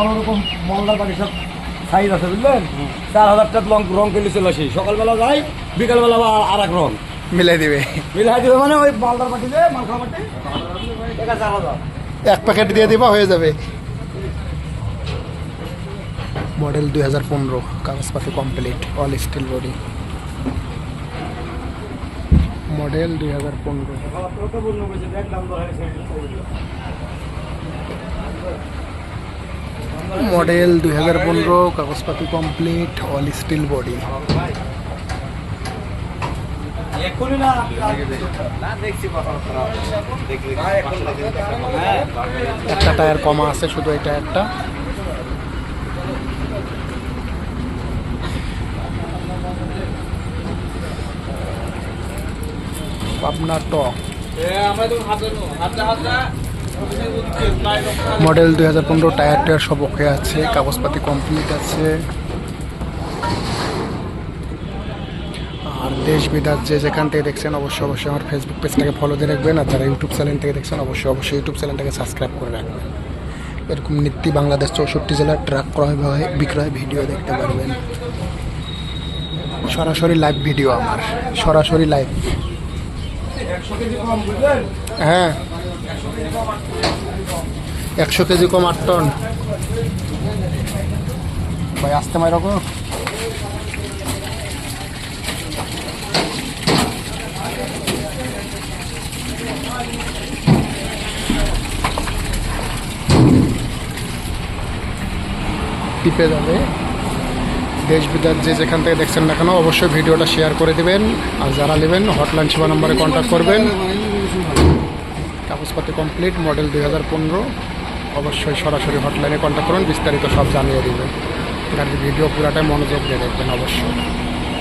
আমার ওরকম মঙ্গল বাড়ি সব সাইজ আছে বুঝলেন? চার হাজার টাকা রং রং কিনলে চলে আসি। সকালবেলা যাই বিকালবেলা আবার আর এক রং। মিলাই দিবে। মিলাই দিবে মানে ওই মালদার পাটি যে মালখা পাটি এটা চার হাজার এক প্যাকেট দিয়ে দিবা হয়ে যাবে। মডেল দুই হাজার পনেরো কাগজপাতি complete all steel body model দুই হাজার পনেরো। মডেল দুই হাজার পনেরো, কাগজপাতি কমপ্লিট অল স্টিল বডি একটা টায়ার কমা আছে, শুধু এই টায়ারটা পাবনা টক মডেল দুই হাজার পনেরো টায়ার টায়ার সব ওকে আছে, কাগজপাতি কমপ্লিট আছে। আর দেশ বিদেশ যে যেখান থেকে দেখছেন, অবশ্যই অবশ্যই আমার ফেসবুক পেজটাকে ফলো দিয়ে রাখবেন। আর যারা ইউটিউব চ্যানেল থেকে দেখছেন, অবশ্যই অবশ্যই ইউটিউব চ্যানেলটাকে সাবস্ক্রাইব করে রাখবেন। এরকম নিত্যি বাংলাদেশ চৌষট্টি জেলার ট্রাক ক্রয় বিক্রয়- ভিডিও দেখতে পারবেন। সরাসরি লাইভ ভিডিও আমার, সরাসরি লাইভ হ্যাঁ। একশো কেজি কম আট টন। ভাই আসতে মাই রকম টিপে যাবে। দেশ বিদেশ যে যেখান থেকে দেখছেন না কেন অবশ্যই ভিডিওটা শেয়ার করে দেবেন। আর যারা নেবেন হটলাইন সেবা নম্বরে কন্ট্যাক্ট করবেন। কাগজপাতি কমপ্লিট মডেল দুই হাজার পনেরো। অবশ্যই সরাসরি হটলাইনে কন্ট্যাক্ট করুন, বিস্তারিত সব জানিয়ে দেবেন গাড়ির ভিডিও পুরাটাই মনোযোগ দিয়ে দেখবেন অবশ্যই।